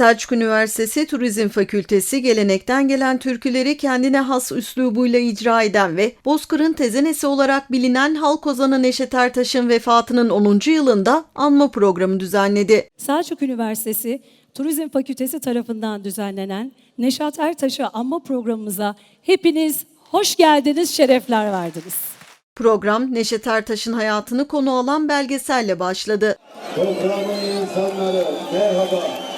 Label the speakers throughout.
Speaker 1: Selçuk Üniversitesi Turizm Fakültesi gelenekten gelen türküleri kendine has üslubuyla icra eden ve Bozkır'ın tezenesi olarak bilinen halk ozanı Neşet Ertaş'ın vefatının 10. yılında anma programı düzenledi.
Speaker 2: Selçuk Üniversitesi Turizm Fakültesi tarafından düzenlenen Neşat Ertaş'ı anma programımıza hepiniz hoş geldiniz, şerefler verdiniz.
Speaker 1: Program Neşet Ertaş'ın hayatını konu alan belgeselle başladı.
Speaker 3: Programın insanları merhaba.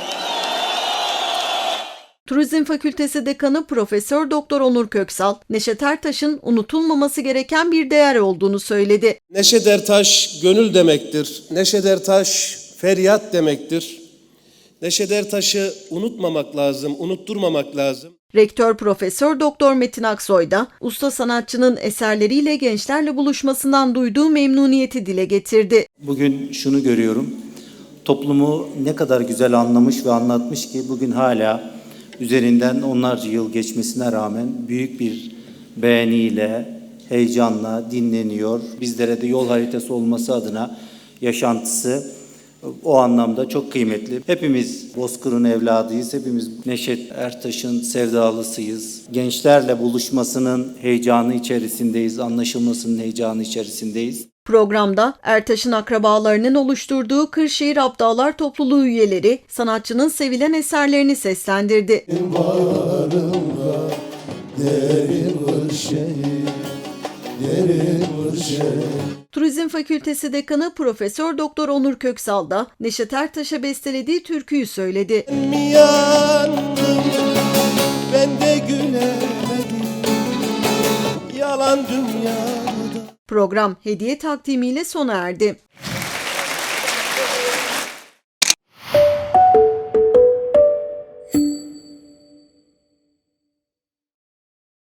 Speaker 1: Turizm Fakültesi Dekanı Profesör Doktor Onur Köksal, Neşet Ertaş'ın unutulmaması gereken bir değer olduğunu söyledi.
Speaker 4: Neşet Ertaş gönül demektir. Neşet Ertaş feryat demektir. Neşet Ertaş'ı unutmamak lazım, unutturmamak lazım.
Speaker 1: Rektör Profesör Doktor Metin Aksoy da usta sanatçının eserleriyle gençlerle buluşmasından duyduğu memnuniyeti dile getirdi.
Speaker 5: Bugün şunu görüyorum. Toplumu ne kadar güzel anlamış ve anlatmış ki bugün hala üzerinden onlarca yıl geçmesine rağmen büyük bir beğeniyle, heyecanla dinleniyor. Bizlere de yol haritası olması adına yaşantısı o anlamda çok kıymetli. Hepimiz Bozkır'ın evladıyız. Hepimiz Neşet Ertaş'ın sevdalısıyız. Gençlerle buluşmasının heyecanı içerisindeyiz. Anlaşılmasının heyecanı içerisindeyiz.
Speaker 1: Programda Ertaş'ın akrabalarının oluşturduğu Kırşehir Abdallar Topluluğu üyeleri sanatçının sevilen eserlerini seslendirdi.
Speaker 3: Derin şey, derin şey.
Speaker 1: Turizm Fakültesi Dekanı Profesör Doktor Onur Köksal da Neşet Ertaş'a bestelediği türküyü söyledi.
Speaker 3: Yandım, ben de gülemedim. Yalan dünyada.
Speaker 1: Program hediye takdimiyle sona erdi.